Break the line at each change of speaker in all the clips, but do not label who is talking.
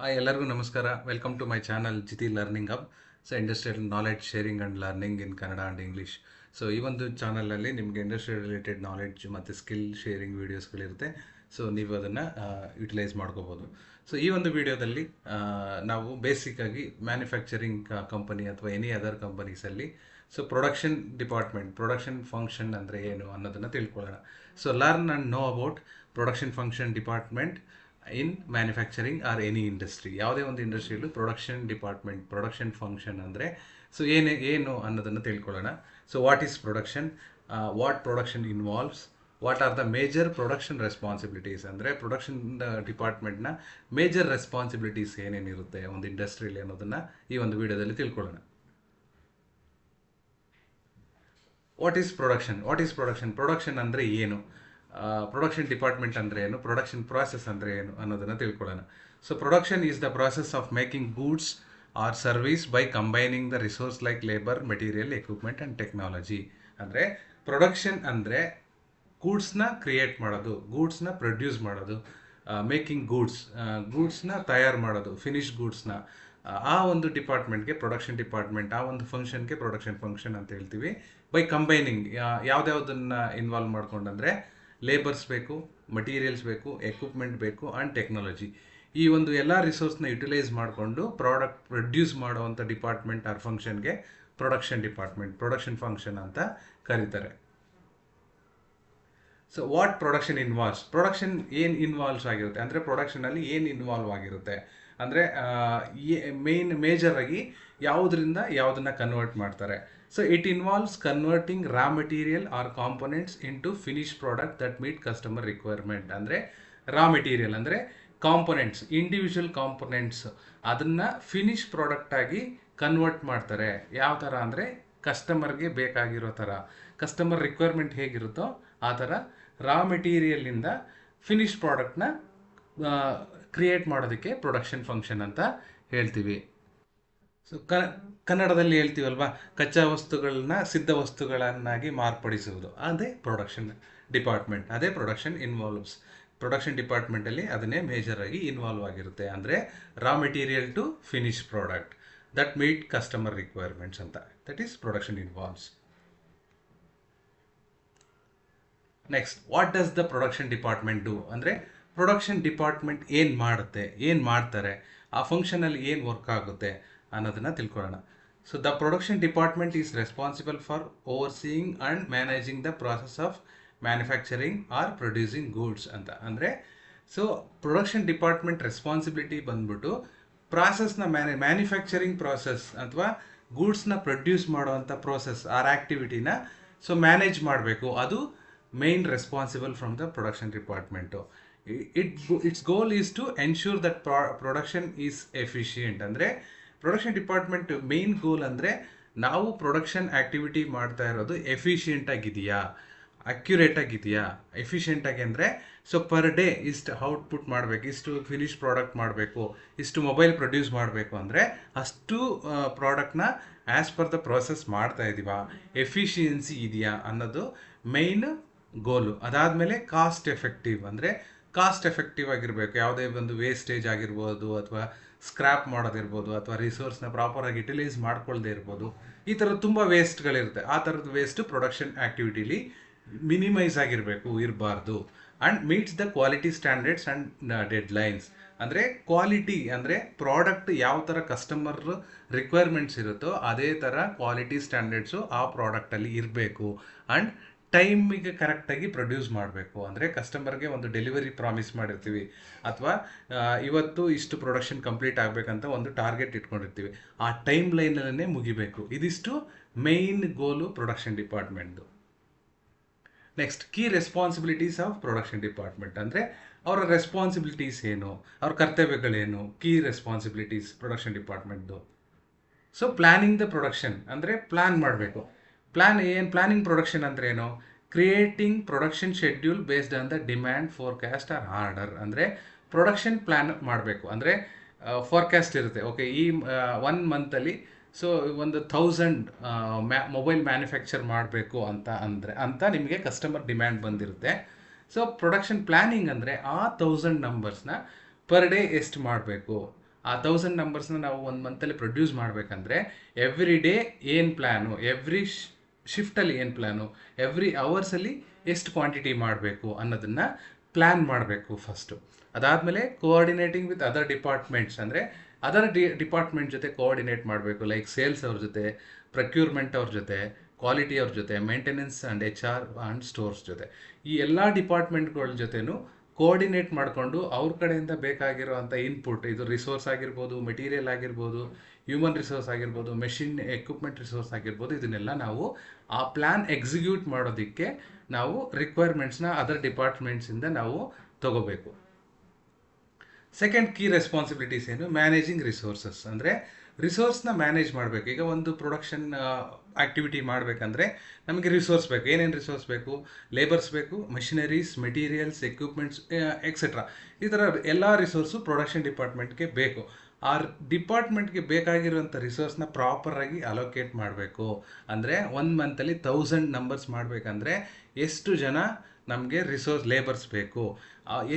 Hi ಎಲ್ಲರಿಗೂ ನಮಸ್ಕಾರ. Welcome to my channel Jithi learning up so industrial knowledge sharing and learning in Kannada and English so ಈ ಒಂದು ಚಾನಲಲ್ಲಿ ನಿಮಗೆ ಇಂಡಸ್ಟ್ರಿಯಲ್ ರಿಲೇಟೆಡ್ ನಾಲೆಡ್ಜ್ ಮತ್ತು ಸ್ಕಿಲ್ ಶೇರಿಂಗ್ ವೀಡಿಯೋಸ್ಗಳಿರುತ್ತೆ ಸೊ ನೀವು ಅದನ್ನು ಯುಟಿಲೈಸ್ ಮಾಡ್ಕೋಬೋದು. ಸೊ ಈ ಒಂದು ವಿಡಿಯೋದಲ್ಲಿ ನಾವು ಬೇಸಿಕ್ಕಾಗಿ ಮ್ಯಾನುಫ್ಯಾಕ್ಚರಿಂಗ್ ಕಂಪನಿ ಅಥವಾ any other ಕಂಪನೀಸಲ್ಲಿ so production department production function ಅಂದರೆ ಏನು ಅನ್ನೋದನ್ನು ತಿಳ್ಕೊಳ್ಳೋಣ. So learn and know about production function department in manufacturing or any industry ಯಾವುದೇ ಒಂದು ಇಂಡಸ್ಟ್ರಿಯಲ್ಲೂ ಪ್ರೊಡಕ್ಷನ್ ಡಿಪಾರ್ಟ್ಮೆಂಟ್ ಪ್ರೊಡಕ್ಷನ್ ಫಂಕ್ಷನ್ ಅಂದರೆ ಸೊ ಏನೇ, ಏನು ಅನ್ನೋದನ್ನು ತಿಳ್ಕೊಳ್ಳೋಣ. So what is production what production involves what are the major production responsibilities ಅಂದರೆ production ಡಿಪಾರ್ಟ್ಮೆಂಟ್ನ ಮೇಜರ್ ರೆಸ್ಪಾನ್ಸಿಬಿಲಿಟೀಸ್ ಏನೇನಿರುತ್ತೆ ಒಂದು ಇಂಡಸ್ಟ್ರಿಯಲ್ಲಿ ಅನ್ನೋದನ್ನು ಈ ಒಂದು ವಿಡಿಯೋದಲ್ಲಿ ತಿಳ್ಕೊಳ್ಳೋಣ. What is production what is production production ಅಂದರೆ ಏನು? ಪ್ರೊಡಕ್ಷನ್ ಡಿಪಾರ್ಟ್ಮೆಂಟ್ ಅಂದರೆ ಏನು? ಪ್ರೊಡಕ್ಷನ್ ಪ್ರಾಸೆಸ್ ಅಂದರೆ ಏನು ಅನ್ನೋದನ್ನು ತಿಳ್ಕೊಳ್ಳೋಣ. So production is the process of making goods or service by combining the resource like labour material equipment and technology ಅಂದರೆ production ಅಂದರೆ ಗೂಡ್ಸ್ನ ಕ್ರಿಯೇಟ್ ಮಾಡೋದು ಗೂಡ್ಸ್ನ ಪ್ರೊಡ್ಯೂಸ್ ಮಾಡೋದು ಮೇಕಿಂಗ್ ಗೂಡ್ಸ್ ಗೂಡ್ಸ್ನ ತಯಾರು ಮಾಡೋದು ಫಿನಿಶ್ ಗೂಡ್ಸ್ನ ಆ ಒಂದು ಡಿಪಾರ್ಟ್ಮೆಂಟ್ಗೆ ಪ್ರೊಡಕ್ಷನ್ ಡಿಪಾರ್ಟ್ಮೆಂಟ್ ಆ ಒಂದು ಫಂಕ್ಷನ್ಗೆ ಪ್ರೊಡಕ್ಷನ್ ಫಂಕ್ಷನ್ ಅಂತ ಹೇಳ್ತೀವಿ. ಬೈ ಕಂಬೈನಿಂಗ್ ಯಾವುದ್ಯಾವುದನ್ನು ಇನ್ವಾಲ್ವ್ ಮಾಡ್ಕೊಂಡಂದರೆ ಲೇಬರ್ಸ್ ಬೇಕು ಮಟೀರಿಯಲ್ಸ್ ಬೇಕು ಎಕ್ವಿಪ್ಮೆಂಟ್ ಬೇಕು ಆ್ಯಂಡ್ ಟೆಕ್ನಾಲಜಿ ಈ ಒಂದು ಎಲ್ಲ ರಿಸೋರ್ಸ್ನ ಯುಟಿಲೈಸ್ ಮಾಡಿಕೊಂಡು ಪ್ರಾಡಕ್ಟ್ ಪ್ರೊಡ್ಯೂಸ್ ಮಾಡುವಂಥ ಡಿಪಾರ್ಟ್ಮೆಂಟ್ ಆರ್ ಫಂಕ್ಷನ್ಗೆ ಪ್ರೊಡಕ್ಷನ್ ಡಿಪಾರ್ಟ್ಮೆಂಟ್ ಪ್ರೊಡಕ್ಷನ್ ಫಂಕ್ಷನ್ ಅಂತ ಕರೀತಾರೆ. So what production involves production ಏನು ಇನ್ವಾಲ್ವ್ಸ್ ಆಗಿರುತ್ತೆ? ಅಂದರೆ ಪ್ರೊಡಕ್ಷನಲ್ಲಿ ಏನು ಇನ್ವಾಲ್ವ್ ಆಗಿರುತ್ತೆ? ಅಂದರೆ ಮೇನ್ ಮೇಜರ್ ಆಗಿ ಯಾವುದರಿಂದ ಯಾವುದನ್ನ ಕನ್ವರ್ಟ್ ಮಾಡ್ತಾರೆ? So it involves converting raw material or components into finish product that meet customer requirement ಅಂದರೆ ರಾ ಮೆಟೀರಿಯಲ್ ಅಂದರೆ ಕಾಂಪೊನೆಂಟ್ಸ್ ಇಂಡಿವಿಜುವಲ್ ಕಾಂಪೊನೆಂಟ್ಸ್ ಅದನ್ನು ಫಿನಿಶ್ ಪ್ರಾಡಕ್ಟ್ ಆಗಿ ಕನ್ವರ್ಟ್ ಮಾಡ್ತಾರೆ. ಯಾವ ಥರ ಅಂದರೆ ಕಸ್ಟಮರ್ಗೆ ಬೇಕಾಗಿರೋ ಥರ ಕಸ್ಟಮರ್ ರಿಕ್ವೈರ್ಮೆಂಟ್ ಹೇಗಿರುತ್ತೋ ಆ ಥರ ರಾ ಮೆಟೀರಿಯಲಿಂದ ಫಿನಿಶ್ ಪ್ರಾಡಕ್ಟ್ನ ಕ್ರಿಯೇಟ್ ಮಾಡೋದಕ್ಕೆ ಪ್ರೊಡಕ್ಷನ್ ಫಂಕ್ಷನ್ ಅಂತ ಹೇಳ್ತೀವಿ. ಸೊ ಕ, ಕನ್ನಡದಲ್ಲಿ ಹೇಳ್ತೀವಲ್ವಾ? ಕಚ್ಚಾ ವಸ್ತುಗಳನ್ನ ಸಿದ್ಧ ವಸ್ತುಗಳನ್ನಾಗಿ ಮಾರ್ಪಡಿಸುವುದು. ಅದೇ ಪ್ರೊಡಕ್ಷನ್ ಡಿಪಾರ್ಟ್ಮೆಂಟ್ ಅದೇ ಪ್ರೊಡಕ್ಷನ್ ಇನ್ವಾಲ್ವ್ಸ್ ಪ್ರೊಡಕ್ಷನ್ ಡಿಪಾರ್ಟ್ಮೆಂಟಲ್ಲಿ ಅದನ್ನೇ ಮೇಜರ್ ಆಗಿ ಇನ್ವಾಲ್ವ್ ಆಗಿರುತ್ತೆ. ಅಂದರೆ raw material to finish product that meet customer requirements ಅಂತ. That is production involves next what does the production department do ಅಂದರೆ ಪ್ರೊಡಕ್ಷನ್ ಡಿಪಾರ್ಟ್ಮೆಂಟ್ ಏನು ಮಾಡುತ್ತೆ? ಏನು ಮಾಡ್ತಾರೆ? ಆ ಫಂಕ್ಷನಲ್ಲಿ ಏನು ವರ್ಕ್ ಆಗುತ್ತೆ? ಅನ್ನೋದನ್ನು ತಿಳ್ಕೊಳ್ಳೋಣ. So the production department is responsible for overseeing and managing the process of manufacturing or producing goods ಅಂತ. ಅಂದರೆ ಸೊ ಪ್ರೊಡಕ್ಷನ್ ಡಿಪಾರ್ಟ್ಮೆಂಟ್ ರೆಸ್ಪಾನ್ಸಿಬಿಲಿಟಿ ಬಂದ್ಬಿಟ್ಟು ಪ್ರಾಸೆಸ್ನ ಮ್ಯಾನು ಮ್ಯಾನುಫ್ಯಾಕ್ಚರಿಂಗ್ ಪ್ರಾಸೆಸ್ ಅಥವಾ ಗೂಡ್ಸ್ನ ಪ್ರೊಡ್ಯೂಸ್ ಮಾಡುವಂಥ ಪ್ರೋಸೆಸ್ ಆರ್ ಆ್ಯಕ್ಟಿವಿಟಿನ ಸೊ ಮ್ಯಾನೇಜ್ ಮಾಡಬೇಕು. ಅದು main responsible from the production department it its goal is to ensure that production is efficient ಅಂದರೆ ಪ್ರೊಡಕ್ಷನ್ ಡಿಪಾರ್ಟ್ಮೆಂಟ್ ಮೇನ್ ಗೋಲ್ ಅಂದರೆ ನಾವು ಪ್ರೊಡಕ್ಷನ್ ಆ್ಯಕ್ಟಿವಿಟಿ ಮಾಡ್ತಾ ಇರೋದು ಎಫಿಷಿಯೆಂಟ್ ಆಗಿದೆಯಾ? ಅಕ್ಯುರೇಟ್ ಆಗಿದೆಯಾ? ಎಫಿಷಿಯೆಂಟ್ ಆಗಿ ಅಂದರೆ ಸೊ ಪರ್ ಡೇ ಇಷ್ಟು ಔಟ್ಪುಟ್ ಮಾಡಬೇಕು, ಇಷ್ಟು ಫಿನಿಶ್ ಪ್ರಾಡಕ್ಟ್ ಮಾಡಬೇಕು, ಇಷ್ಟು ಮೊಬೈಲ್ ಪ್ರೊಡ್ಯೂಸ್ ಮಾಡಬೇಕು ಅಂದರೆ ಅಷ್ಟು ಪ್ರಾಡಕ್ಟ್ನ ಆ್ಯಸ್ ಪರ್ ದ ಪ್ರೊಸೆಸ್ ಮಾಡ್ತಾ ಇದ್ದೀವಾ ಎಫಿಷಿಯನ್ಸಿ ಇದೆಯಾ ಅನ್ನೋದು ಮೇಯ್ನ್ ಗೋಲು ಅದಾದಮೇಲೆ ಕಾಸ್ಟ್ ಎಫೆಕ್ಟಿವ್ ಅಂದರೆ ಕಾಸ್ಟ್ ಎಫೆಕ್ಟಿವ್ ಆಗಿರಬೇಕು. ಯಾವುದೇ ಒಂದು ವೇಸ್ಟೇಜ್ ಆಗಿರ್ಬೋದು ಅಥವಾ ಸ್ಕ್ರ್ಯಾಪ್ ಮಾಡೋದಿರ್ಬೋದು ಅಥವಾ ರಿಸೋರ್ಸ್ನ ಪ್ರಾಪರಾಗಿ ಯುಟಿಲೈಸ್ ಮಾಡ್ಕೊಳ್ಳದೆ ಇರ್ಬೋದು. ಈ ಥರದ ತುಂಬ ವೇಸ್ಟ್ಗಳಿರುತ್ತೆ ಆ ಥರದ ವೇಸ್ಟ್ ಪ್ರೊಡಕ್ಷನ್ ಆ್ಯಕ್ಟಿವಿಟಿಲಿ ಮಿನಿಮೈಸ್ ಆಗಿರಬೇಕು, ಇರಬಾರ್ದು. And meets the quality standards and deadlines ಅಂದರೆ ಕ್ವಾಲಿಟಿ ಅಂದರೆ ಪ್ರಾಡಕ್ಟ್ ಯಾವ ಥರ ಕಸ್ಟಮರ್ ರಿಕ್ವೈರ್ಮೆಂಟ್ಸ್ ಇರುತ್ತೋ ಅದೇ ಥರ ಕ್ವಾಲಿಟಿ ಸ್ಟ್ಯಾಂಡರ್ಡ್ಸು ಆ ಪ್ರಾಡಕ್ಟಲ್ಲಿ ಇರಬೇಕು. ಆ್ಯಂಡ್ ಟೈಮಿಗೆ ಕರೆಕ್ಟಾಗಿ ಪ್ರೊಡ್ಯೂಸ್ ಮಾಡಬೇಕು. ಅಂದರೆ ಕಸ್ಟಮರ್ಗೆ ಒಂದು ಡೆಲಿವರಿ ಪ್ರಾಮಿಸ್ ಮಾಡಿರ್ತೀವಿ. ಅಥವಾ ಇವತ್ತು ಇಷ್ಟು ಪ್ರೊಡಕ್ಷನ್ ಕಂಪ್ಲೀಟ್ ಆಗಬೇಕಂತ ಒಂದು ಟಾರ್ಗೆಟ್ ಇಟ್ಕೊಂಡಿರ್ತೀವಿ. ಆ ಟೈಮ್ ಲೈನಲ್ಲೇ ಮುಗಿಬೇಕು. ಇದಿಷ್ಟು main goal production ಡಿಪಾರ್ಟ್ಮೆಂಟ್ದು. Next, key responsibilities of production department. ಅಂದರೆ ಅವರ ರೆಸ್ಪಾನ್ಸಿಬಿಲಿಟೀಸ್ ಏನು? ಅವ್ರ ಕರ್ತವ್ಯಗಳೇನು? Key responsibilities production ಡಿಪಾರ್ಟ್ಮೆಂಟ್ದು. So planning the production. ಅಂದರೆ ಪ್ಲ್ಯಾನ್ ಮಾಡಬೇಕು. ಪ್ಲ್ಯಾನ್ ಏನು ಪ್ಲ್ಯಾನಿಂಗ್ ಪ್ರೊಡಕ್ಷನ್ ಅಂದರೆ ಏನು? Creating production schedule based on the demand forecast or order ಅಂದರೆ ಪ್ರೊಡಕ್ಷನ್ ಪ್ಲ್ಯಾನ್ ಮಾಡಬೇಕು. ಅಂದರೆ ಫೋರ್ಕ್ಯಾಸ್ಟ್ ಇರುತ್ತೆ. ಓಕೆ ಈ ಒನ್ ಮಂತಲ್ಲಿ ಸೊ ಒಂದು ಥೌಸಂಡ್ ಮ್ಯಾ ಮೊಬೈಲ್ ಮ್ಯಾನುಫ್ಯಾಕ್ಚರ್ ಮಾಡಬೇಕು ಅಂತ ಅಂದರೆ, ಅಂತ ನಿಮಗೆ ಕಸ್ಟಮರ್ ಡಿಮ್ಯಾಂಡ್ ಬಂದಿರುತ್ತೆ. ಸೊ ಪ್ರೊಡಕ್ಷನ್ ಪ್ಲ್ಯಾನಿಂಗ್ ಅಂದರೆ ಆ ಥೌಸಂಡ್ ನಂಬರ್ಸ್ನ ಪರ್ ಡೇ ಎಷ್ಟು ಮಾಡಬೇಕು. ಆ ತೌಸಂಡ್ ನಂಬರ್ಸ್ನ ನಾವು ಒಂದು ಮಂತಲ್ಲಿ ಪ್ರೊಡ್ಯೂಸ್ ಮಾಡಬೇಕಂದ್ರೆ ಎವ್ರಿ ಡೇ ಏನು ಪ್ಲ್ಯಾನು ಎವ್ರಿ ಶಿಫ್ಟಲ್ಲಿ ಏನು ಪ್ಲ್ಯಾನು ಎವ್ರಿ ಅವರ್ಸಲ್ಲಿ ಎಷ್ಟು ಕ್ವಾಂಟಿಟಿ ಮಾಡಬೇಕು ಅನ್ನೋದನ್ನು ಪ್ಲ್ಯಾನ್ ಮಾಡಬೇಕು ಫಸ್ಟು ಅದಾದಮೇಲೆ ಕೋಆರ್ಡಿನೇಟಿಂಗ್ ವಿತ್ ಅದರ್ ಡಿಪಾರ್ಟ್ಮೆಂಟ್ಸ್ ಅಂದರೆ ಅದರ್ ಡಿ ಡಿಪಾರ್ಟ್ಮೆಂಟ್ ಜೊತೆ ಕೋಆರ್ಡಿನೇಟ್ ಮಾಡಬೇಕು ಲೈಕ್ ಸೇಲ್ಸ್ ಅವ್ರ ಜೊತೆ ಪ್ರಕ್ಯೂರ್ಮೆಂಟ್ ಅವ್ರ ಜೊತೆ ಕ್ವಾಲಿಟಿ ಅವ್ರ ಜೊತೆ maintenance and H R and stores ಜೊತೆ. ಈ ಎಲ್ಲ ಡಿಪಾರ್ಟ್ಮೆಂಟ್ಗಳ ಜೊತೆನೂ ಕೋಆರ್ಡಿನೇಟ್ ಮಾಡಿಕೊಂಡು ಅವ್ರ ಕಡೆಯಿಂದ ಬೇಕಾಗಿರೋ ಅಂಥ ಇನ್ಪುಟ್ ಇದು ರಿಸೋರ್ಸ್ ಆಗಿರ್ಬೋದು ಮೆಟೀರಿಯಲ್ ಆಗಿರ್ಬೋದು ಹ್ಯೂಮನ್ ರಿಸೋರ್ಸ್ ಆಗಿರ್ಬೋದು ಮೆಷಿನ್ ಎಕ್ವಿಪ್ಮೆಂಟ್ ರಿಸೋರ್ಸ್ ಆಗಿರ್ಬೋದು, ಇದನ್ನೆಲ್ಲ ನಾವು ಆ ಪ್ಲ್ಯಾನ್ ಎಕ್ಸಿಕ್ಯೂಟ್ ಮಾಡೋದಕ್ಕೆ ನಾವು ರಿಕ್ವೈರ್ಮೆಂಟ್ಸ್ನ ಅದರ್ ಡಿಪಾರ್ಟ್ಮೆಂಟ್ಸಿಂದ ನಾವು ತಗೋಬೇಕು. ಸೆಕೆಂಡ್ ಕೀ ರೆಸ್ಪಾನ್ಸಿಬಿಲಿಟೀಸ್ ಏನು? ಮ್ಯಾನೇಜಿಂಗ್ ರಿಸೋರ್ಸಸ್ ಅಂದರೆ ರಿಸೋರ್ಸ್ನ ಮ್ಯಾನೇಜ್ ಮಾಡಬೇಕು. ಈಗ ಒಂದು ಪ್ರೊಡಕ್ಷನ್ ಆ್ಯಕ್ಟಿವಿಟಿ ಮಾಡಬೇಕಂದ್ರೆ ನಮಗೆ ರಿಸೋರ್ಸ್ ಬೇಕು. ಏನೇನು ರಿಸೋರ್ಸ್ ಬೇಕು? ಲೇಬರ್ಸ್ ಬೇಕು ಮಷಿನರೀಸ್ ಮೆಟೀರಿಯಲ್ಸ್ ಎಕ್ವಿಪ್ಮೆಂಟ್ಸ್ ಎಕ್ಸೆಟ್ರಾ ಈ ಥರ ಎಲ್ಲ ರಿಸೋರ್ಸು ಪ್ರೊಡಕ್ಷನ್ ಡಿಪಾರ್ಟ್ಮೆಂಟ್ಗೆ ಬೇಕು. ಆ ಡಿಪಾರ್ಟ್ಮೆಂಟ್ಗೆ ಬೇಕಾಗಿರುವಂಥ ರಿಸೋರ್ಸ್ನ ಪ್ರಾಪರಾಗಿ ಅಲೋಕೇಟ್ ಮಾಡಬೇಕು. ಅಂದರೆ ಒಂದು ಮಂತಲ್ಲಿ ತೌಸಂಡ್ ನಂಬರ್ಸ್ ಮಾಡಬೇಕಂದ್ರೆ ಎಷ್ಟು ಜನ ನಮಗೆ ರಿಸೋರ್ಸ್ ಲೇಬರ್ಸ್ ಬೇಕು?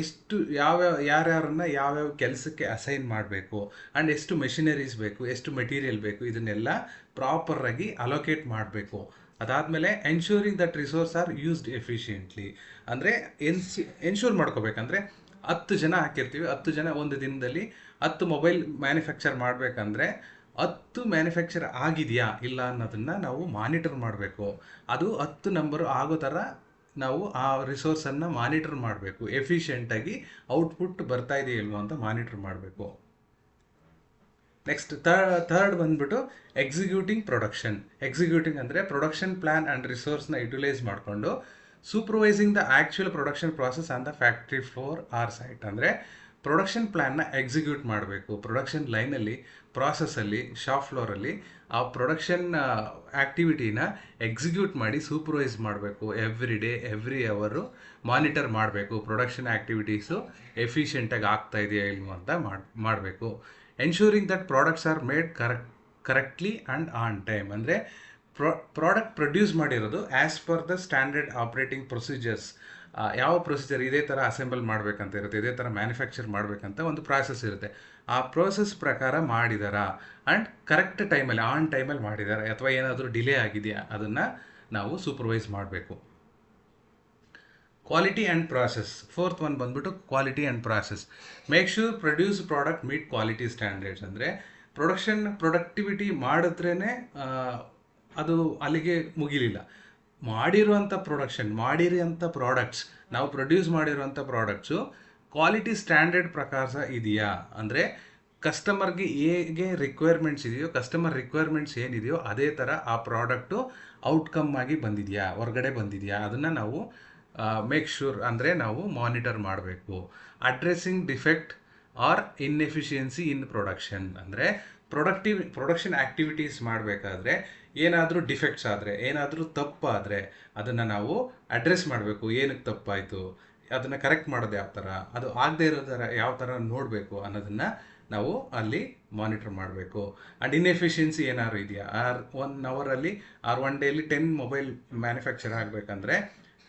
ಎಷ್ಟು ಯಾವ್ಯಾವ ಯಾರ್ಯಾರನ್ನ ಯಾವ್ಯಾವ ಕೆಲಸಕ್ಕೆ ಅಸೈನ್ ಮಾಡಬೇಕು? ಆ್ಯಂಡ್ ಎಷ್ಟು ಮೆಷಿನರೀಸ್ ಬೇಕು? ಎಷ್ಟು ಮೆಟೀರಿಯಲ್ ಬೇಕು? ಇದನ್ನೆಲ್ಲ ಪ್ರಾಪರಾಗಿ ಅಲೋಕೇಟ್ ಮಾಡಬೇಕು. ಅದಾದಮೇಲೆ ensuring that resource are used efficiently ಅಂದರೆ ಎನ್ಸಿ ಎನ್ಶೂರ್ ಮಾಡ್ಕೋಬೇಕಂದ್ರೆ ಹತ್ತು ಜನ ಹಾಕಿರ್ತೀವಿ. ಹತ್ತು ಜನ ಒಂದು ದಿನದಲ್ಲಿ ಹತ್ತು ಮೊಬೈಲ್ ಮ್ಯಾನುಫ್ಯಾಕ್ಚರ್ ಮಾಡಬೇಕಂದ್ರೆ ಹತ್ತು ಮ್ಯಾನುಫ್ಯಾಕ್ಚರ್ ಆಗಿದೆಯಾ ಇಲ್ಲ ಅನ್ನೋದನ್ನು ನಾವು ಮಾನಿಟರ್ ಮಾಡಬೇಕು. ಅದು ಹತ್ತು ನಂಬರು ಆಗೋ ಥರ ನಾವು ಆ ರಿಸೋರ್ಸನ್ನು ಮಾನಿಟರ್ ಮಾಡಬೇಕು. ಎಫಿಷಿಯೆಂಟಾಗಿ ಔಟ್ಪುಟ್ ಬರ್ತಾ ಇದೆಯಾ ಇಲ್ವೋ ಅಂತ ಮಾನಿಟರ್ ಮಾಡಬೇಕು. ನೆಕ್ಸ್ಟ್ ಥರ್ಡ್ ಬಂದ್ಬಿಟ್ಟು ಎಕ್ಸಿಕ್ಯೂಟಿಂಗ್ ಪ್ರೊಡಕ್ಷನ್ ಎಕ್ಸಿಕ್ಯೂಟಿಂಗ್ ಅಂದರೆ ಪ್ರೊಡಕ್ಷನ್ ಪ್ಲ್ಯಾನ್ ಆ್ಯಂಡ್ ರಿಸೋರ್ಸ್ನ ಯುಟಿಲೈಸ್ ಮಾಡಿಕೊಂಡು supervising the actual production process on the factory floor or site ಅಂದರೆ ಪ್ರೊಡಕ್ಷನ್ ಪ್ಲ್ಯಾನ್ನ ಎಕ್ಸಿಕ್ಯೂಟ್ ಮಾಡಬೇಕು. ಪ್ರೊಡಕ್ಷನ್ ಲೈನಲ್ಲಿ ಪ್ರಾಸೆಸ್ಸಲ್ಲಿ ಶಾಪ್ ಫ್ಲೋರಲ್ಲಿ ಆ ಪ್ರೊಡಕ್ಷನ್ ಆ್ಯಕ್ಟಿವಿಟಿನ ಎಕ್ಸಿಕ್ಯೂಟ್ ಮಾಡಿ ಸೂಪರ್ವೈಸ್ ಮಾಡಬೇಕು. ಎವ್ರಿ ಡೇ ಎವ್ರಿ ಅವರು ಮಾನಿಟರ್ ಮಾಡಬೇಕು. ಪ್ರೊಡಕ್ಷನ್ ಆ್ಯಕ್ಟಿವಿಟೀಸು ಎಫಿಷಿಯೆಂಟಾಗಿ ಆಗ್ತಾ ಇದೆಯಾ ಇಲ್ವೋ ಅಂತ ಮಾಡಿ, ಮಾಡಬೇಕು. Ensuring that products are made correct correctly and on time ಅಂದರೆ ಪ್ರೊ ಪ್ರಾಡಕ್ಟ್ ಪ್ರೊಡ್ಯೂಸ್ ಮಾಡಿರೋದು as per the standard operating procedures ಯಾವ ಪ್ರೊಸೀಜರ್ ಇದೇ ಥರ ಅಸೆಂಬಲ್ ಮಾಡಬೇಕಂತ ಇರುತ್ತೆ, ಇದೇ ಥರ ಮ್ಯಾನುಫ್ಯಾಕ್ಚರ್ ಮಾಡಬೇಕಂತ ಒಂದು ಪ್ರಾಸೆಸ್ ಇರುತ್ತೆ. ಆ ಪ್ರೋಸೆಸ್ ಪ್ರಕಾರ ಮಾಡಿದಾರಾ ಆ್ಯಂಡ್ ಕರೆಕ್ಟ್ ಟೈಮಲ್ಲಿ ಆನ್ ಟೈಮಲ್ಲಿ ಮಾಡಿದ್ದಾರೆ ಅಥವಾ ಏನಾದರೂ ಡಿಲೇ ಆಗಿದೆಯಾ, ಅದನ್ನು ನಾವು ಸೂಪರ್ವೈಸ್ ಮಾಡಬೇಕು. Quality and process fourth one ಬಂದ್ಬಿಟ್ಟು quality and process make sure produce product meet quality standards ಅಂದರೆ ಪ್ರೊಡಕ್ಷನ್ ಪ್ರೊಡಕ್ಟಿವಿಟಿ ಮಾಡಿದ್ರೇ ಅದು ಅಲ್ಲಿಗೆ ಮುಗಿಲಿಲ್ಲ. ಮಾಡಿರುವಂಥ ಪ್ರೊಡಕ್ಷನ್ ಮಾಡಿರುವಂಥ ಪ್ರಾಡಕ್ಟ್ಸ್ ನಾವು ಪ್ರೊಡ್ಯೂಸ್ ಮಾಡಿರುವಂಥ ಪ್ರಾಡಕ್ಟ್ಸು ಕ್ವಾಲಿಟಿ ಸ್ಟ್ಯಾಂಡರ್ಡ್ ಪ್ರಕಾರ ಇದೆಯಾ? ಅಂದರೆ ಕಸ್ಟಮರ್ಗೆ ಹೇಗೆ ರಿಕ್ವೈರ್ಮೆಂಟ್ಸ್ ಇದೆಯೋ ಕಸ್ಟಮರ್ ರಿಕ್ವೈರ್ಮೆಂಟ್ಸ್ ಏನಿದೆಯೋ ಅದೇ ಥರ ಆ ಪ್ರಾಡಕ್ಟು ಔಟ್ಕಮ್ ಆಗಿ ಬಂದಿದೆಯಾ? ಹೊರಗಡೆ ಬಂದಿದೆಯಾ? ಅದನ್ನು ನಾವು ಮೇಕ್ ಶೂರ್ ಅಂದರೆ ನಾವು ಮಾನಿಟರ್ ಮಾಡಬೇಕು. Addressing defect or inefficiency in production ಅಂದರೆ ಪ್ರೊಡಕ್ಟಿವ್ ಪ್ರೊಡಕ್ಷನ್ ಆ್ಯಕ್ಟಿವಿಟೀಸ್ ಮಾಡಬೇಕಾದ್ರೆ ಏನಾದರೂ ಡಿಫೆಕ್ಟ್ಸ್ ಆದರೆ, ಏನಾದರೂ ತಪ್ಪಾದರೆ ಅದನ್ನು ನಾವು ಅಡ್ರೆಸ್ ಮಾಡಬೇಕು. ಏನಕ್ಕೆ ತಪ್ಪಾಯಿತು? ಅದನ್ನು ಕರೆಕ್ಟ್ ಮಾಡೋದು ಯಾವ ಥರ ಅದು ಆಗದೆ ಇರೋ ಥರ ಯಾವ ಥರ ನೋಡಬೇಕು ಅನ್ನೋದನ್ನು ನಾವು ಅಲ್ಲಿ ಮಾನಿಟರ್ ಮಾಡಬೇಕು. ಆ್ಯಂಡ್ ಇನ್ಎಫಿಷಿಯನ್ಸಿ ಏನಾದ್ರು ಇದೆಯಾ? ಆರ್ ಒನ್ ಅವರಲ್ಲಿ or one daily ten mobile manufacture ಆಗಬೇಕಂದ್ರೆ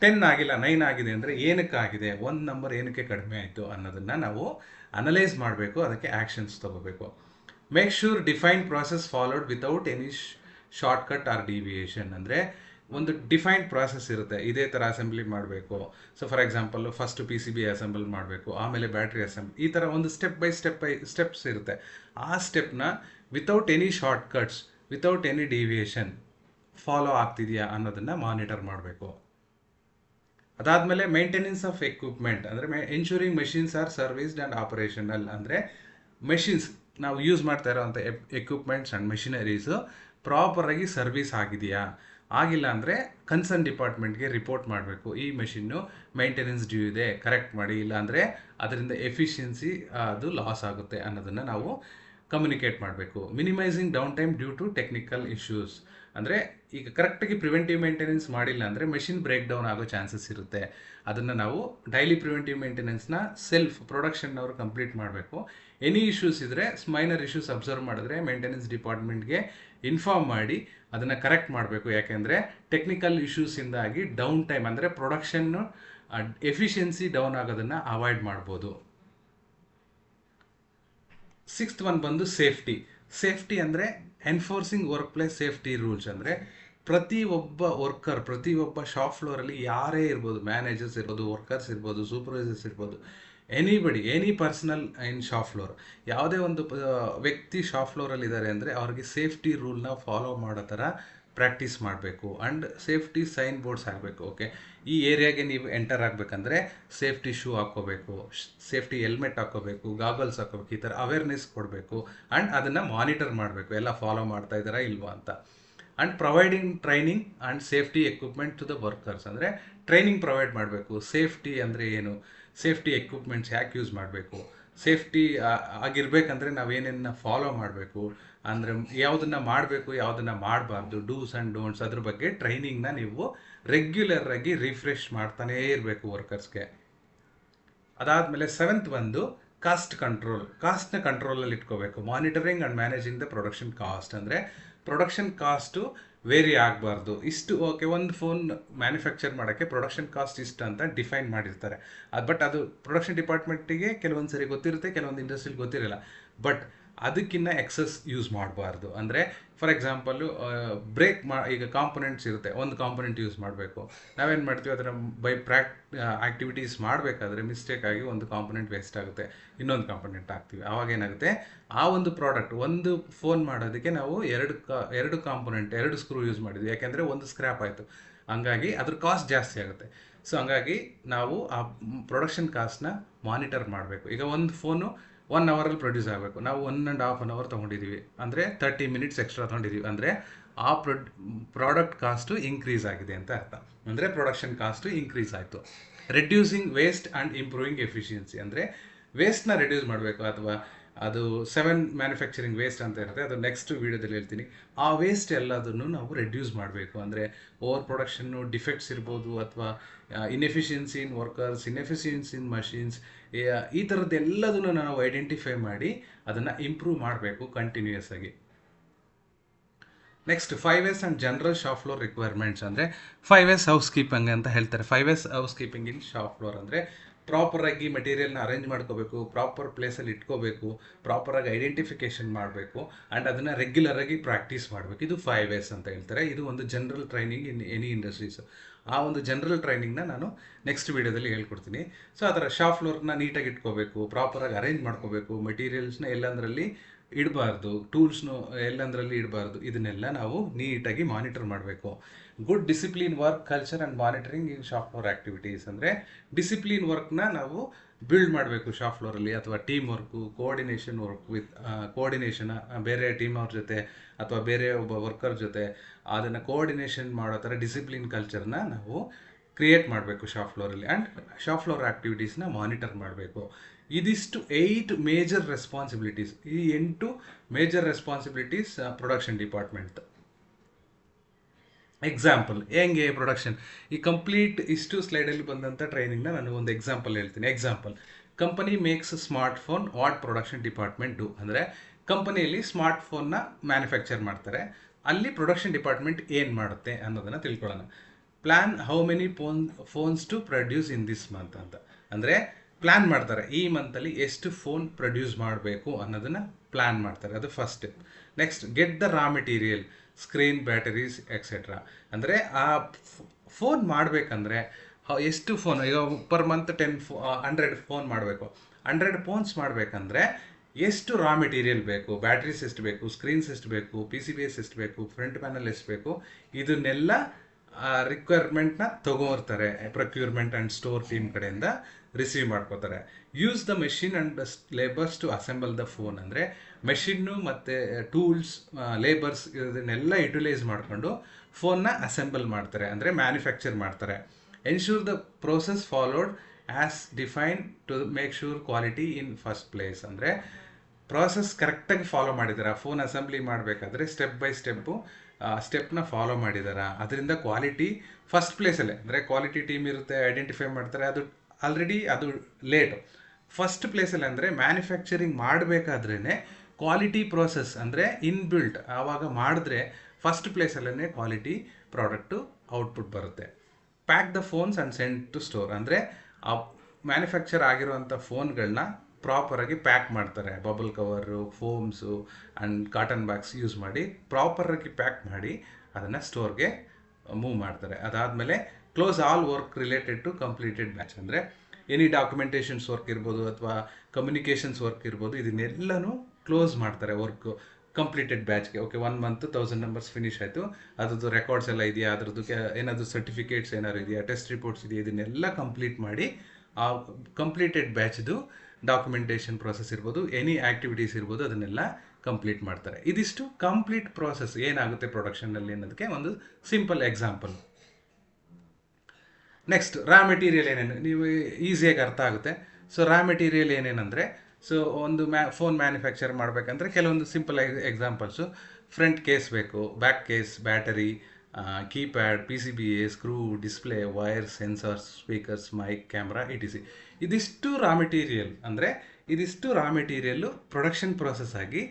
ಟೆನ್ ಆಗಿಲ್ಲ ನೈನ್ ಆಗಿದೆ ಅಂದರೆ ಏನಕ್ಕೆ ಆಗಿದೆ ಒಂದು ನಂಬರ್ ಏನಕ್ಕೆ ಕಡಿಮೆ ಆಯಿತು ಅನ್ನೋದನ್ನು ನಾವು ಅನಲೈಸ್ ಮಾಡಬೇಕು, ಅದಕ್ಕೆ ಆ್ಯಕ್ಷನ್ಸ್ ತಗೋಬೇಕು. Make sure define process followed without any shortcut or deviation ಅಂದರೆ ಒಂದು ಡಿಫೈನ್ಡ್ ಪ್ರಾಸೆಸ್ ಇರುತ್ತೆ. ಇದೇ ಥರ ಅಸೆಂಬ್ಲಿ ಮಾಡಬೇಕು. So for example first P C B assemble ಮಾಡಬೇಕು. ಆಮೇಲೆ ಬ್ಯಾಟ್ರಿ ಅಸೆಂಬ್ ಈ ಥರ ಒಂದು step by step by steps ಇರುತ್ತೆ. ಆ ಸ್ಟೆಪ್ನ without any shortcuts without any deviation follow ಆಗ್ತಿದೆಯಾ ಅನ್ನೋದನ್ನು ಮಾನಿಟರ್ ಮಾಡಬೇಕು. ಅದಾದಮೇಲೆ ಮೇಂಟೆನೆನ್ಸ್ ಆಫ್ ಎಕ್ವಿಪ್ಮೆಂಟ್ ಅಂದರೆ ensuring machines are serviced and operational ಅಂದರೆ ಮೆಷಿನ್ಸ್ ನಾವು ಯೂಸ್ ಮಾಡ್ತಾ ಇರೋವಂಥ ಎಕ್ವಿಪ್ಮೆಂಟ್ಸ್ ಆ್ಯಂಡ್ ಮೆಷಿನರೀಸು ಪ್ರಾಪರಾಗಿ ಸರ್ವಿಸ್ ಆಗಿದೆಯಾ? ಆಗಿಲ್ಲ ಅಂದರೆ ಕನ್ಸರ್ನ್ ಡಿಪಾರ್ಟ್ಮೆಂಟ್ಗೆ ರಿಪೋರ್ಟ್ ಮಾಡಬೇಕು. ಈ ಮೆಷಿನ್ನು ಮೇಂಟೆನೆನ್ಸ್ ಡ್ಯೂ ಇದೆ ಕರೆಕ್ಟ್ ಮಾಡಿ, ಇಲ್ಲ ಅಂದರೆ ಅದರಿಂದ ಎಫಿಷಿಯನ್ಸಿ ಅದು ಲಾಸ್ ಆಗುತ್ತೆ ಅನ್ನೋದನ್ನು ನಾವು ಕಮ್ಯುನಿಕೇಟ್ ಮಾಡಬೇಕು. Minimising downtime due to technical issues ಅಂದರೆ ಈಗ ಕರೆಕ್ಟಾಗಿ ಪ್ರಿವೆಂಟಿವ್ ಮೇಂಟೆನೆನ್ಸ್ ಮಾಡಿಲ್ಲ ಅಂದರೆ ಮೆಷಿನ್ ಬ್ರೇಕ್ ಡೌನ್ ಆಗೋ ಚಾನ್ಸಸ್ ಇರುತ್ತೆ. ಅದನ್ನು ನಾವು ಡೈಲಿ ಪ್ರಿವೆಂಟಿವ್ ಮೇಂಟೆನೆನ್ಸ್ನ ಸೆಲ್ಫ್ ಪ್ರೊಡಕ್ಷನ್ನವರು ಕಂಪ್ಲೀಟ್ ಮಾಡಬೇಕು. ಎನಿ ಇಶ್ಯೂಸ್ ಇದ್ದರೆ ಮೈನರ್ ಇಶ್ಯೂಸ್ ಅಬ್ಸರ್ವ್ ಮಾಡಿದ್ರೆ ಮೇಂಟೆನೆನ್ಸ್ ಡಿಪಾರ್ಟ್ಮೆಂಟ್ಗೆ ಇನ್ಫಾರ್ಮ್ ಮಾಡಿ ಅದನ್ನು ಕರೆಕ್ಟ್ ಮಾಡಬೇಕು. ಯಾಕೆಂದರೆ ಟೆಕ್ನಿಕಲ್ ಇಶ್ಯೂಸಿಂದಾಗಿ ಡೌನ್ ಟೈಮ್ ಅಂದರೆ ಪ್ರೊಡಕ್ಷನ್ನು ಎಫಿಷಿಯನ್ಸಿ ಡೌನ್ ಆಗೋದನ್ನು ಅವಾಯ್ಡ್ ಮಾಡ್ಬೋದು. ಸಿಕ್ಸ್ತ್ ಒನ್ ಬಂದು ಸೇಫ್ಟಿ ಸೇಫ್ಟಿ ಅಂದರೆ enforcing work place safety rules ಅಂದರೆ ಪ್ರತಿ ಒಬ್ಬ ವರ್ಕರ್ ಪ್ರತಿ ಒಬ್ಬ ಶಾಪ್ ಫ್ಲೋರಲ್ಲಿ ಯಾರೇ ಇರ್ಬೋದು ಮ್ಯಾನೇಜರ್ಸ್ ಇರ್ಬೋದು ವರ್ಕರ್ಸ್ ಇರ್ಬೋದು ಸೂಪರ್ವೈಸರ್ಸ್ ಇರ್ಬೋದು anybody any personnel in shop floor ಯಾವುದೇ ಒಂದು ವ್ಯಕ್ತಿ ಶಾಪ್ ಫ್ಲೋರಲ್ಲಿ ಇದ್ದಾರೆ ಅಂದರೆ ಅವ್ರಿಗೆ ಸೇಫ್ಟಿ ರೂಲ್ನ ಫಾಲೋ ಮಾಡೋ ಥರ ಪ್ರಾಕ್ಟೀಸ್ ಮಾಡಬೇಕು ಆ್ಯಂಡ್ ಸೇಫ್ಟಿ ಸೈನ್ ಬೋರ್ಡ್ಸ್ ಹಾಕಬೇಕು ಓಕೆ ಈ ಏರಿಯಾಗೆ ನೀವು ಎಂಟರ್ ಆಗಬೇಕಂದ್ರೆ ಸೇಫ್ಟಿ ಶೂ ಹಾಕ್ಕೋಬೇಕು ಸೇಫ್ಟಿ ಹೆಲ್ಮೆಟ್ ಹಾಕ್ಕೋಬೇಕು ಗಾಗಲ್ಸ್ ಹಾಕೋಬೇಕು ಈ ಥರ ಅವೇರ್ನೆಸ್ ಕೊಡಬೇಕು ಆ್ಯಂಡ್ ಅದನ್ನು ಮಾನಿಟರ್ ಮಾಡಬೇಕು, ಎಲ್ಲ ಫಾಲೋ ಮಾಡ್ತಾ ಇದ್ದಾರಾ ಇಲ್ವಾ ಅಂತ. And providing training and safety equipment to the workers ಅಂದರೆ ಟ್ರೈನಿಂಗ್ ಪ್ರೊವೈಡ್ ಮಾಡಬೇಕು. ಸೇಫ್ಟಿ ಅಂದರೆ ಏನು? ಸೇಫ್ಟಿ ಎಕ್ವಿಪ್ಮೆಂಟ್ಸ್ ಯಾಕೆ ಯೂಸ್ ಮಾಡಬೇಕು? ಸೇಫ್ಟಿ ಆಗಿರ್ಬೇಕಂದ್ರೆ ನಾವೇನೇನ ಫಾಲೋ ಮಾಡಬೇಕು? ಅಂದರೆ ಯಾವುದನ್ನು ಮಾಡಬೇಕು, ಯಾವುದನ್ನು ಮಾಡಬಾರ್ದು ಡೂಸ್ ಆ್ಯಂಡ್ ಡೋಂಟ್ಸ್ ಅದ್ರ ಬಗ್ಗೆ ಟ್ರೈನಿಂಗ್ನ ನೀವು ರೆಗ್ಯುಲರ್ ಆಗಿ ರಿಫ್ರೆಶ್ ಮಾಡ್ತಾನೇ ಇರಬೇಕು ವರ್ಕರ್ಸ್ಗೆ ಅದಾದಮೇಲೆ ಸೆವೆಂತ್ ಬಂದು ಕಾಸ್ಟ್ ಕಂಟ್ರೋಲ್ ಕಾಸ್ಟ್ನ ಕಂಟ್ರೋಲಲ್ಲಿ ಇಟ್ಕೋಬೇಕು. Monitoring and managing the production cost ಅಂದರೆ ಪ್ರೊಡಕ್ಷನ್ ಕಾಸ್ಟು ವೇರಿ ಆಗಬಾರ್ದು. ಇಷ್ಟು ಓಕೆ ಒಂದು ಫೋನ್ ಮ್ಯಾನುಫ್ಯಾಕ್ಚರ್ ಮಾಡೋಕ್ಕೆ ಪ್ರೊಡಕ್ಷನ್ ಕಾಸ್ಟ್ ಇಷ್ಟು ಅಂತ ಡಿಫೈನ್ ಮಾಡಿರ್ತಾರೆ. ಅದು ಬಟ್ ಅದು ಪ್ರೊಡಕ್ಷನ್ ಡಿಪಾರ್ಟ್ಮೆಂಟಿಗೆ ಕೆಲವೊಂದು ಸರಿ ಗೊತ್ತಿರುತ್ತೆ, ಕೆಲವೊಂದು ಇಂಡಸ್ಟ್ರಿಲಿ ಗೊತ್ತಿರಲ್ಲ. ಬಟ್ ಅದಕ್ಕಿಂತ ಎಕ್ಸಸ್ ಯೂಸ್ ಮಾಡಬಾರ್ದು. ಅಂದರೆ ಫಾರ್ ಎಕ್ಸಾಂಪಲ್ಲು ಬ್ರೇಕ್ ಮಾ, ಈಗ ಕಾಂಪೊನೆಂಟ್ಸ್ ಇರುತ್ತೆ. ಒಂದು ಕಾಂಪೊನೆಂಟ್ ಯೂಸ್ ಮಾಡಬೇಕು. ನಾವೇನು ಮಾಡ್ತೀವಿ? ಅದರ ಬೈ ಪ್ರಾಕ್ ಆ್ಯಕ್ಟಿವಿಟೀಸ್ ಮಾಡಬೇಕಾದ್ರೆ ಮಿಸ್ಟೇಕ್ ಆಗಿ ಒಂದು ಕಾಂಪೊನೆಂಟ್ ವೇಸ್ಟ್ ಆಗುತ್ತೆ. ಇನ್ನೊಂದು ಕಾಂಪೊನೆಂಟ್ ಹಾಕ್ತೀವಿ. ಆವಾಗ ಏನಾಗುತ್ತೆ? ಆ ಒಂದು ಪ್ರಾಡಕ್ಟ್ ಒಂದು ಫೋನ್ ಮಾಡೋದಕ್ಕೆ ನಾವು ಎರಡು ಕಾ, ಎರಡು ಕಾಂಪೊನೆಂಟ್ ಎರಡು ಸ್ಕ್ರೂ ಯೂಸ್ ಮಾಡಿದ್ವಿ. ಯಾಕೆಂದರೆ ಒಂದು ಸ್ಕ್ರ್ಯಾಪ್ ಆಯಿತು. ಹಂಗಾಗಿ ಅದ್ರ ಕಾಸ್ಟ್ ಜಾಸ್ತಿ ಆಗುತ್ತೆ. ಸೊ ಹಂಗಾಗಿ ನಾವು ಆ ಪ್ರೊಡಕ್ಷನ್ ಕಾಸ್ಟ್ನ ಮಾನಿಟರ್ ಮಾಡಬೇಕು. ಈಗ ಒಂದು ಫೋನು ಒನ್ ಅವರಲ್ಲಿ ಪ್ರೊಡ್ಯೂಸ್ ಆಗಬೇಕು. ನಾವು one and half an hour ತೊಗೊಂಡಿದ್ದೀವಿ ಅಂದರೆ ತರ್ಟಿ ಮಿನಿಟ್ಸ್ ಎಕ್ಸ್ಟ್ರಾ ತೊಗೊಂಡಿದ್ದೀವಿ ಅಂದರೆ ಆ ಪ್ರೊಡ್ ಪ್ರಾಡಕ್ಟ್ ಕಾಸ್ಟು ಇನ್ಕ್ರೀಸ್ ಆಗಿದೆ ಅಂತ ಅರ್ಥ. ಅಂದರೆ ಪ್ರೊಡಕ್ಷನ್ ಕಾಸ್ಟು ಇನ್ಕ್ರೀಸ್ ಆಯಿತು. Reducing waste and improving efficiency ಅಂದರೆ ವೇಸ್ಟ್ನ ರೆಡ್ಯೂಸ್ ಮಾಡಬೇಕು ಅಥವಾ ಅದು ಸೆವೆನ್ ಮ್ಯಾನುಫ್ಯಾಕ್ಚರಿಂಗ್ ವೇಸ್ಟ್ ಅಂತ ಇರುತ್ತೆ. ಅದು ನೆಕ್ಸ್ಟ್ ವೀಡಿಯೋದಲ್ಲಿ ಹೇಳ್ತೀನಿ. ಆ ವೇಸ್ಟ್ ಎಲ್ಲದನ್ನು ನಾವು ರೆಡ್ಯೂಸ್ ಮಾಡಬೇಕು. ಅಂದರೆ ಓವರ್ ಪ್ರೊಡಕ್ಷನ್ನು ಡಿಫೆಕ್ಟ್ಸ್ ಇರ್ಬೋದು ಅಥವಾ inefficiency in workers inefficiency in machines ಈ ಥರದ್ದೆಲ್ಲದನ್ನು ನಾವು ಐಡೆಂಟಿಫೈ ಮಾಡಿ ಅದನ್ನು ಇಂಪ್ರೂವ್ ಮಾಡಬೇಕು ಕಂಟಿನ್ಯೂಯಸ್ ಆಗಿ. Next five S and general shop floor requirements ಅಂದರೆ ಫೈವ್ ಎಸ್ ಹೌಸ್ ಕೀಪಿಂಗ್ ಅಂತ ಹೇಳ್ತಾರೆ. Five S housekeeping in shop floor ಅಂದರೆ ಪ್ರಾಪರಾಗಿ ಮೆಟೀರಿಯಲ್ನ ಅರೇಂಜ್ ಮಾಡ್ಕೋಬೇಕು ಪ್ರಾಪರ್ ಪ್ಲೇಸಲ್ಲಿ ಇಟ್ಕೋಬೇಕು ಪ್ರಾಪರಾಗಿ ಐಡೆಂಟಿಫಿಕೇಷನ್ ಮಾಡಬೇಕು ಆ್ಯಂಡ್ ಅದನ್ನು ರೆಗ್ಯುಲರಾಗಿ ಪ್ರಾಕ್ಟೀಸ್ ಮಾಡಬೇಕು. ಇದು ಫೈವ್ ಎಸ್ ಅಂತ ಹೇಳ್ತಾರೆ. ಇದು ಒಂದು general training in any industries ಆ ಒಂದು ಜನರಲ್ ಟ್ರೈನಿಂಗ್ನ ನಾನು ನೆಕ್ಸ್ಟ್ ವೀಡಿಯೋದಲ್ಲಿ ಹೇಳ್ಕೊಡ್ತೀನಿ. ಸೊ ಅದರ ಶಾಪ್ ಫ್ಲೋರ್ನ ನೀಟಾಗಿ ಇಟ್ಕೋಬೇಕು ಪ್ರಾಪರಾಗಿ ಅರೇಂಜ್ ಮಾಡ್ಕೋಬೇಕು ಮೆಟೀರಿಯಲ್ಸ್ನ ಎಲ್ಲಂದರಲ್ಲಿ ಇಡಬಾರ್ದು ಟೂಲ್ಸ್ನು ಎಲ್ಲಂದರಲ್ಲಿ ಇಡಬಾರ್ದು, ಇದನ್ನೆಲ್ಲ ನಾವು ನೀಟಾಗಿ ಮಾನಿಟರ್ ಮಾಡಬೇಕು. Good discipline work culture and monitoring in shop floor activities ಅಂದರೆ ಡಿಸಿಪ್ಲಿನ್ ವರ್ಕ್ನ ನಾವು ಬಿಲ್ಡ್ ಮಾಡಬೇಕು ಶಾಪ್ ಫ್ಲೋರಲ್ಲಿ ಅಥವಾ team work coordination work with coordination ಬೇರೆ ಟೀಮ್ ಅವ್ರ ಜೊತೆ ಅಥವಾ ಬೇರೆ ಒಬ್ಬ ವರ್ಕರ್ ಜೊತೆ ಅದನ್ನು ಕೋಆರ್ಡಿನೇಷನ್ ಮಾಡೋ ಥರ ಡಿಸಿಪ್ಲಿನ್ ಕಲ್ಚರ್ನ ನಾವು ಕ್ರಿಯೇಟ್ ಮಾಡಬೇಕು ಶಾಪ್ ಫ್ಲೋರಲ್ಲಿ ಆ್ಯಂಡ್ ಶಾಪ್ ಫ್ಲೋರ್ ಆ್ಯಕ್ಟಿವಿಟೀಸ್ನ ಮಾನಿಟರ್ ಮಾಡಬೇಕು. ಇದಿಷ್ಟು ಏಯ್ಟ್ ಮೇಜರ್ ರೆಸ್ಪಾನ್ಸಿಬಿಲಿಟೀಸ್ ಈ ಎಂಟು major responsibilities production department example ಹೆಂಗೆ ಪ್ರೊಡಕ್ಷನ್ ಈ ಕಂಪ್ಲೀಟ್ ಇಷ್ಟು ಸ್ಲೈಡಲ್ಲಿ ಬಂದಂಥ ಟ್ರೈನಿಂಗ್ನ ನಾನು ಒಂದು ಎಕ್ಸಾಂಪಲ್ ಹೇಳ್ತೀನಿ. Example company makes smartphone what production department do ಅಂದರೆ ಕಂಪನಿಯಲ್ಲಿ ಸ್ಮಾರ್ಟ್ ಫೋನ್ನ ಮ್ಯಾನುಫ್ಯಾಕ್ಚರ್ ಮಾಡ್ತಾರೆ. ಅಲ್ಲಿ ಪ್ರೊಡಕ್ಷನ್ ಡಿಪಾರ್ಟ್ಮೆಂಟ್ ಏನು ಮಾಡುತ್ತೆ ಅನ್ನೋದನ್ನು ತಿಳ್ಕೊಳ್ಳೋಣ. Plan how many phone phones to produce in this month ಅಂತ. ಅಂದರೆ ಪ್ಲ್ಯಾನ್ ಮಾಡ್ತಾರೆ. ಈ ಮಂತಲ್ಲಿ ಎಷ್ಟು ಫೋನ್ ಪ್ರೊಡ್ಯೂಸ್ ಮಾಡಬೇಕು ಅನ್ನೋದನ್ನು ಪ್ಲ್ಯಾನ್ ಮಾಡ್ತಾರೆ. ಅದು first next get the raw material screen batteries et cetera ಅಂದರೆ ಆ ಫೋನ್ ಮಾಡಬೇಕಂದ್ರೆ ಎಷ್ಟು ಫೋನ್, ಈಗ ಪರ್ ಮಂತ್ ಟೆನ್ ಫೋ ಹಂಡ್ರೆಡ್ ಫೋನ್ ಮಾಡಬೇಕು. ಹಂಡ್ರೆಡ್ ಫೋನ್ಸ್ ಮಾಡಬೇಕಂದ್ರೆ, ಎಷ್ಟು ರಾ ಮೆಟೀರಿಯಲ್ ಬೇಕು, ಬ್ಯಾಟ್ರೀಸ್ ಎಷ್ಟು ಬೇಕು, ಸ್ಕ್ರೀನ್ಸ್ ಎಷ್ಟು ಬೇಕು, ಪಿ ಸಿ ಬಿ ಎಸ್ ಎಷ್ಟು ಬೇಕು, ಫ್ರಂಟ್ ಪ್ಯಾನಲ್ ಎಷ್ಟು ಬೇಕು, ಇದನ್ನೆಲ್ಲ ರಿಕ್ವೈರ್ಮೆಂಟ್ನ ತಗೋರ್ತಾರೆ ಪ್ರೊಕ್ಯೂರ್ಮೆಂಟ್ ಆ್ಯಂಡ್ ಸ್ಟೋರ್ ಟೀಮ್ ಕಡೆಯಿಂದ ರಿಸೀವ್ ಮಾಡ್ಕೋತಾರೆ. Use the machine and labours to assemble the phone ಅಂದರೆ ಮೆಷಿನ್ನು ಮತ್ತು ಟೂಲ್ಸ್ ಲೇಬರ್ಸ್ ಇದನ್ನೆಲ್ಲ ಯುಟಿಲೈಸ್ ಮಾಡಿಕೊಂಡು ಫೋನ್ನ ಅಸೆಂಬಲ್ ಮಾಡ್ತಾರೆ. ಅಂದರೆ ಮ್ಯಾನುಫ್ಯಾಕ್ಚರ್ ಮಾಡ್ತಾರೆ. Ensure the process followed as define to make sure quality in first place ಅಂದರೆ ಪ್ರಾಸೆಸ್ ಕರೆಕ್ಟಾಗಿ ಫಾಲೋ ಮಾಡಿದ್ದಾರೆ ಫೋನ್ ಅಸೆಂಬ್ಲಿ ಮಾಡಬೇಕಾದ್ರೆ ಸ್ಟೆಪ್ ಬೈ ಸ್ಟೆಪ್ಪು ಸ್ಟೆಪ್ನ ಫಾಲೋ ಮಾಡಿದ್ದಾರೆ ಅದರಿಂದ ಕ್ವಾಲಿಟಿ ಫಸ್ಟ್ ಪ್ಲೇಸಲ್ಲೇ ಅಂದರೆ ಕ್ವಾಲಿಟಿ ಟೀಮ್ ಇರುತ್ತೆ ಐಡೆಂಟಿಫೈ ಮಾಡ್ತಾರೆ. ಅದು ಆಲ್ರೆಡಿ ಅದು ಲೇಟು ಫಸ್ಟ್ ಪ್ಲೇಸಲ್ಲಿ ಅಂದರೆ ಮ್ಯಾನುಫ್ಯಾಕ್ಚರಿಂಗ್ ಮಾಡಬೇಕಾದ್ರೇ ಕ್ವಾಲಿಟಿ ಪ್ರೋಸೆಸ್ ಅಂದರೆ ಇನ್ಬಿಲ್ಟ್ ಆವಾಗ ಮಾಡಿದ್ರೆ ಫಸ್ಟ್ ಪ್ಲೇಸಲ್ಲೇ ಕ್ವಾಲಿಟಿ ಪ್ರಾಡಕ್ಟು ಔಟ್ಪುಟ್ ಬರುತ್ತೆ. Pack the phones and send to store ಅಂದರೆ ಆ ಮ್ಯಾನುಫ್ಯಾಕ್ಚರ್ ಆಗಿರುವಂಥ ಫೋನ್ಗಳನ್ನ ಪ್ರಾಪರಾಗಿ ಪ್ಯಾಕ್ ಮಾಡ್ತಾರೆ. Bubble cover foams and cotton bags use ಮಾಡಿ ಪ್ರಾಪರಾಗಿ ಪ್ಯಾಕ್ ಮಾಡಿ ಅದನ್ನು ಸ್ಟೋರ್ಗೆ ಮೂವ್ ಮಾಡ್ತಾರೆ. ಅದಾದಮೇಲೆ close all work related to completed batch ಅಂದರೆ ಎನಿ ಡಾಕ್ಯುಮೆಂಟೇಷನ್ಸ್ ವರ್ಕ್ ಇರ್ಬೋದು ಅಥವಾ ಕಮ್ಯುನಿಕೇಷನ್ಸ್ ವರ್ಕ್ ಇರ್ಬೋದು, ಇದನ್ನೆಲ್ಲನೂ ಕ್ಲೋಸ್ ಮಾಡ್ತಾರೆ work completed ಬ್ಯಾಚ್ಗೆ okay one month thousand numbers finish ಆಯಿತು. ಅದ್ರದ್ದು ರೆಕಾರ್ಡ್ಸ್ ಎಲ್ಲ ಇದೆಯಾ? ಅದ್ರದ್ದು ಏನಾದರೂ ಸರ್ಟಿಫಿಕೇಟ್ಸ್ ಏನಾದ್ರು ಇದೆಯಾ? ಟೆಸ್ಟ್ ರಿಪೋರ್ಟ್ಸ್ ಇದೆಯಾ? ಇದನ್ನೆಲ್ಲ ಕಂಪ್ಲೀಟ್ ಮಾಡಿ, ಆ ಕಂಪ್ಲೀಟೆಡ್ ಬ್ಯಾಚ್ದು ಡಾಕ್ಯುಮೆಂಟೇಷನ್ ಪ್ರಾಸೆಸ್ ಇರ್ಬೋದು ಎನಿ ಆ್ಯಕ್ಟಿವಿಟೀಸ್ ಇರ್ಬೋದು, ಅದನ್ನೆಲ್ಲ ಕಂಪ್ಲೀಟ್ ಮಾಡ್ತಾರೆ. ಇದಿಷ್ಟು ಕಂಪ್ಲೀಟ್ ಪ್ರಾಸೆಸ್ ಏನಾಗುತ್ತೆ ಪ್ರೊಡಕ್ಷನ್ನಲ್ಲಿ ಅನ್ನೋದಕ್ಕೆ ಒಂದು simple example next raw material ಏನೇನು? ನೀವು ಈಸಿಯಾಗಿ ಅರ್ಥ ಆಗುತ್ತೆ. ಸೊ ರಾ ಮೆಟೀರಿಯಲ್ ಏನೇನಂದರೆ ಸೊ ಒಂದು ಮ್ಯಾ ಫೋನ್ ಮ್ಯಾನುಫ್ಯಾಕ್ಚರ್ ಮಾಡಬೇಕಂದ್ರೆ ಕೆಲವೊಂದು ಸಿಂಪಲ್ ಎಕ್ಸಾಂಪಲ್ಸು ಫ್ರಂಟ್ ಕೇಸ್ ಬೇಕು back case battery keypad P C B A screw display wire sensors speakers mic camera E T C ಇದಿಷ್ಟು ರಾ ಮೆಟೀರಿಯಲ್ ಅಂದರೆ ಇದಿಷ್ಟು ರಾ ಮೆಟೀರಿಯಲ್ಲು ಪ್ರೊಡಕ್ಷನ್ ಪ್ರಾಸೆಸ್ ಆಗಿ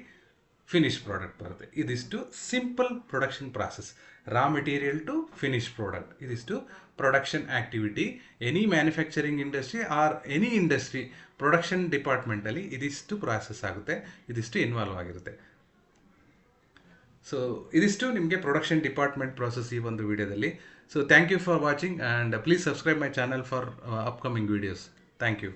finish product ಬರುತ್ತೆ. ಇದಿಷ್ಟು simple production process raw material to finish product ಇದಿಷ್ಟು production activity any manufacturing industry or any industry production ಡಿಪಾರ್ಟ್ಮೆಂಟಲ್ಲಿ ಇದಿಷ್ಟು process ಆಗುತ್ತೆ, ಇದಿಷ್ಟು ಇನ್ವಾಲ್ವ್ ಆಗಿರುತ್ತೆ. ಸೊ ಇದಿಷ್ಟು ನಿಮಗೆ ಪ್ರೊಡಕ್ಷನ್ ಡಿಪಾರ್ಟ್ಮೆಂಟ್ ಪ್ರಾಸೆಸ್ ಈ ಒಂದು ವಿಡಿಯೋದಲ್ಲಿ. So thank you for watching and please subscribe my channel for upcoming videos thank you